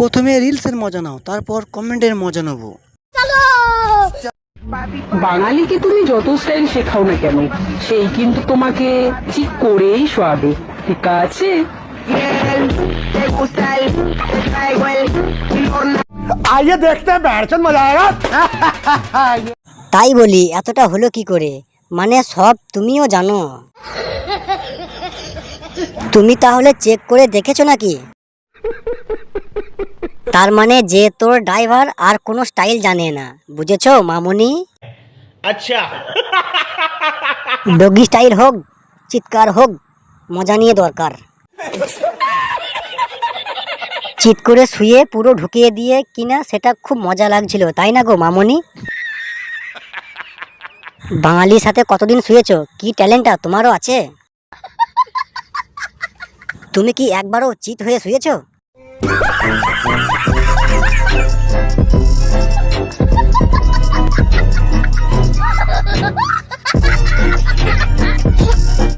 প্রথমে রিলসের মজা নাও তারপর কমেন্টের মজা নেব। বাঙালিকে তুমি যত স্টাইল শেখাও না কেন সেই কিন্তু তোমাকে ঠিক করেই শোয়াবে ঠিক আছে? আইয়ে দেখতে মজা তাই বলি এতটা হলো কি করে? মানে সব তুমিও জানো। তুমি তাহলে চেক করে দেখেছ নাকি? তার মানে যে তোর ড্রাইভার আর কোনো স্টাইল জানে না। বুঝেছ মামনি? আচ্ছা। ডগি স্টাইল হোক চিৎকার হোক মজা নিয়ে দরকার। চিৎ করে শুয়ে পুরো ঢুকিয়ে দিয়ে কিনা সেটা খুব মজা লাগছিল তাই না গো মামনি? বাঙালির সাথে কতদিন শুয়েছো? কি ট্যালেন্টটা তোমারও আছে? তুমি কি একবারও চিৎ হয়ে শুয়েছো? Ha ha ha ha!